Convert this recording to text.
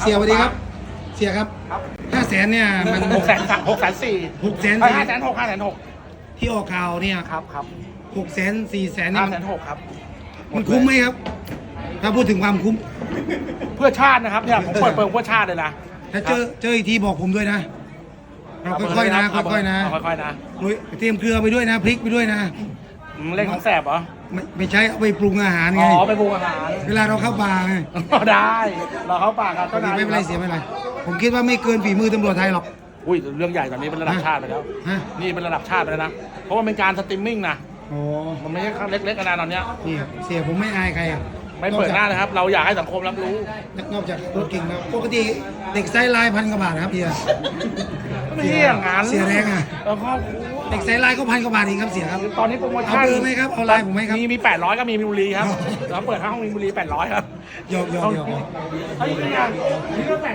เสียสวัสดีครับ เสียครับครับห้าแสนเนี่ยมันหกแสนหกแสนสี่หกแสนห้าแสนหกห้าแสนหกที่ออกข่าวเนี่ยครับครับหกแสนสี่แสนนี่ห้ามันแสนหกครับ มันคุ้มไหมครับ ถ้าพูดถึงความคุ้ม เพื่อชาตินะครับเนี่ยผมเปิดเปิงเพื่อชาติเลยนะถ้าเจอเจออีกทีบอกผมด้วยนะเราค่อยๆนะเาเบค่อยๆนะเาค่อยๆนะโดยเตรียมเกลือไปด้วยนะพริกไปด้วยนะ อืมเล่นของแสบเหรอ ไม่ไม่ใช่เอาไปปรุงอาหารอ๋ไงอไปปรุงอาหาร เวลาเราเข้าป่าไงได้ เราเข้าปากกันเจ้านายไม่เป็นไรเสียไม่เป็นไร ผมคิดว่าไม่เกินฝีมือตำรวจไทยหรอก อุ้ยเรื่องใหญ่ตอนนี้เป็นระดับชาติไปแล้ว ฮะนี่เป็นระดับชาติไปแล้วนะ เพราะว่าเป็นการสตรีมมิ่งนะ โอ้มันไม่ใช่ครั้งเล็กๆกันนะตอนเนี้ย นี่เสียผมไม่อายใครอะ ไม่เปิดหน้านะครับ เราอยากให้สังคมรับรู้ นอกจากตัวเก่งแล้วปกติเด็กไซส์ไลน์พันกว่าบาทนะครับเฮียไม่ใช่อย่างนั้นเสียแรงอะแล้วก็เด็กไซส์ไลน์ก็พันกว่าบาทเองครับเสียครับ ตอนนี้โปรโมชั่นเอาเบอร์ไหมครับเอาไลน์ผมไหมครับมีมีแปดร้อยก็มีมีนบุรีครับ เราเปิดห้องมีนบุรีแปดร้อยครับหยอกหยอกหยอกหยอกเอาอีกอย่างนี่ก็แต่ง